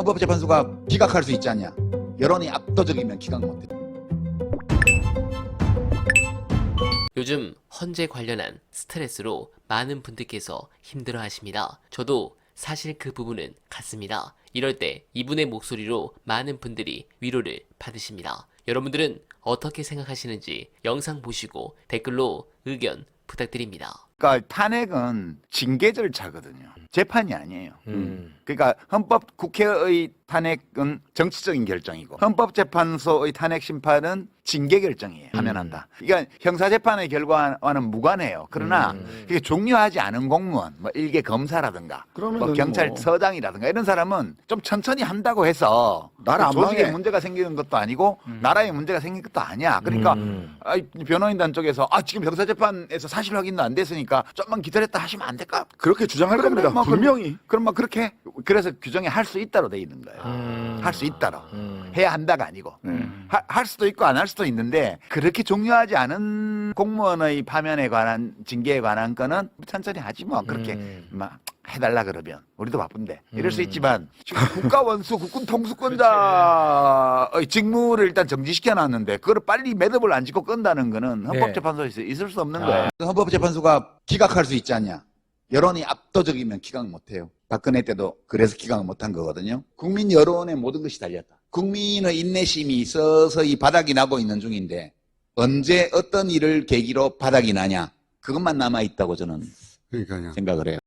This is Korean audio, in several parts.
헌법재판소가 기각할 수 있지 않냐? 여론이 압도적이면 기각 못해. 요즘 헌재 관련한 스트레스로 많은 분들께서 힘들어 하십니다. 저도 사실 그 부분은 같습니다. 이럴 때 이분의 목소리로 많은 분들이 위로를 받으십니다. 여러분들은 어떻게 생각하시는지 영상 보시고 댓글로 의견 부탁드립니다. 그러니까 탄핵은 징계 절차거든요. 재판이 아니에요. 음. 그러니까 헌법 국회의 탄핵은 정치적인 결정이고 헌법재판소의 탄핵 심판은 징계 결정이에요. 하면 한다. 그러니까 형사재판의 결과와는 무관해요. 그러나 음. 그게 종료하지 않은 공무원, 뭐 일개 검사라든가, 그러면은 뭐 경찰서장이라든가 이런 사람은 좀 천천히 한다고 해서 나라 안 조직에 망해. 문제가 생기는 것도 아니고 나라에 문제가 생긴 것도 아니야. 그러니까 음. 아이, 변호인단 쪽에서 아 지금 형사재판에서 사실 확인도 안 됐으니까 좀만 기다렸다 하시면 안 될까? 그렇게 주장할 겁니다. 뭐, 그럼- 분명히. 그럼 뭐 그렇게 그래서 규정에 할 수 있다로 돼 있는 거예요. 할 수 있다로. 음. 해야 한다가 아니고. 하- 할 수도 있고 안 할 수도 있는데 그렇게 종료하지 않은 공무원의 파면에 관한 징계에 관한 거는 천천히 하지 뭐. 그렇게 음. 막 해달라 그러면. 우리도 바쁜데. 이럴 수 있지만 지금 국가 원수 국군 통수권자의 직무를 일단 정지시켜 놨는데 그거를 빨리 매듭을 안 짓고 끈다는 거는 헌법재판소에서 있을 수 없는 거예요. 헌법재판소가 기각할 수 있지 않냐? 여론이 압도적이면 기각 못 해요. 박근혜 때도 그래서 기각을 못한 거거든요. 국민 여론에 모든 것이 달렸다. 국민의 인내심이 서서히 바닥이 나고 있는 중인데 언제 어떤 일을 계기로 바닥이 나냐? 그것만 남아 있다고 저는 그러니까요. 생각을 해요.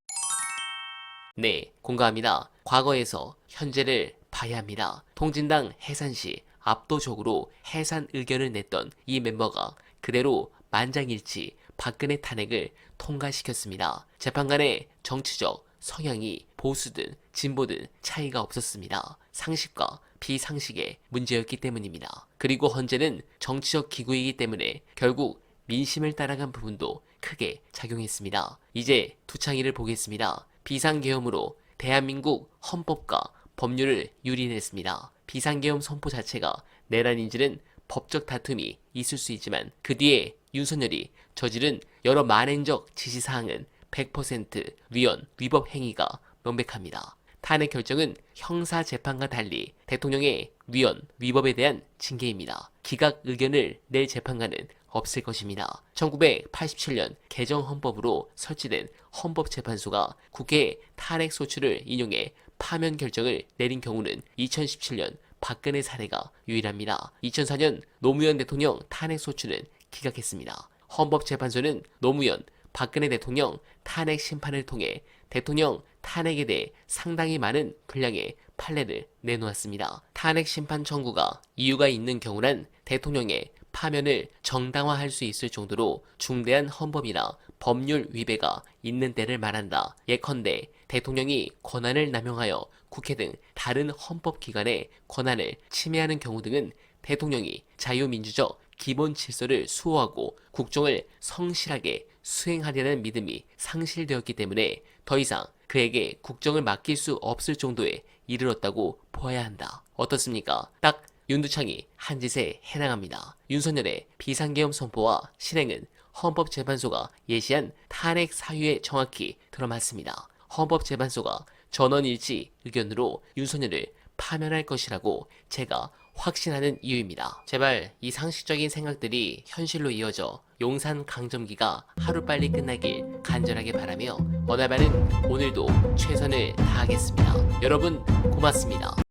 네, 공감합니다. 과거에서 현재를 봐야 합니다. 통진당 해산 시 압도적으로 해산 의견을 냈던 이 멤버가 그대로 만장일치 박근혜 탄핵을 통과시켰습니다. 재판관의 정치적 성향이 보수든 진보든 차이가 없었습니다. 상식과 비상식의 문제였기 때문입니다. 그리고 헌재는 정치적 기구이기 때문에 결국 민심을 따라간 부분도 크게 작용했습니다. 이제 두창이를 보겠습니다. 비상계엄으로 대한민국 헌법과 법률을 유린했습니다. 비상계엄 선포 자체가 내란인지는 법적 다툼이 있을 수 있지만 그 뒤에 윤석열이 저지른 여러 만행적 지시사항은 100% 위헌, 위법 행위가 명백합니다. 탄핵 결정은 형사 재판과 달리 대통령의 위헌, 위법에 대한 징계입니다. 기각 의견을 낼 재판관은 없을 것입니다. 1987년 개정 헌법으로 설치된 헌법재판소가 국회 탄핵 소추를 인용해 파면 결정을 내린 경우는 2017년 박근혜 사례가 유일합니다. 2004년 노무현 대통령 탄핵 소추는 기각했습니다. 헌법재판소는 노무현, 박근혜 대통령 탄핵 심판을 통해 대통령 탄핵에 대해 상당히 많은 분량의 판례를 내놓았습니다. 탄핵 심판 청구가 이유가 있는 경우란 대통령의 파면을 정당화할 수 있을 정도로 중대한 헌법이나 법률 위배가 있는 때를 말한다. 예컨대 대통령이 권한을 남용하여 국회 등 다른 헌법기관의 권한을 침해하는 경우 등은 대통령이 자유민주적 기본 질서를 수호하고 국정을 성실하게 수행하려는 믿음이 상실되었기 때문에 더 이상 그에게 국정을 맡길 수 없을 정도에 이르렀다고 보아야 한다. 어떻습니까? 딱 윤두창이 한 짓에 해당합니다. 윤석열의 비상계엄 선포와 실행은 헌법재판소가 예시한 탄핵 사유에 정확히 들어맞습니다. 헌법재판소가 전원일치 의견으로 윤석열을 파면할 것이라고 제가 확신하는 이유입니다. 제발 이 상식적인 생각들이 현실로 이어져 용산 강점기가 하루빨리 끝나길 간절하게 바라며 어날바는 오늘도 최선을 다하겠습니다. 여러분 고맙습니다.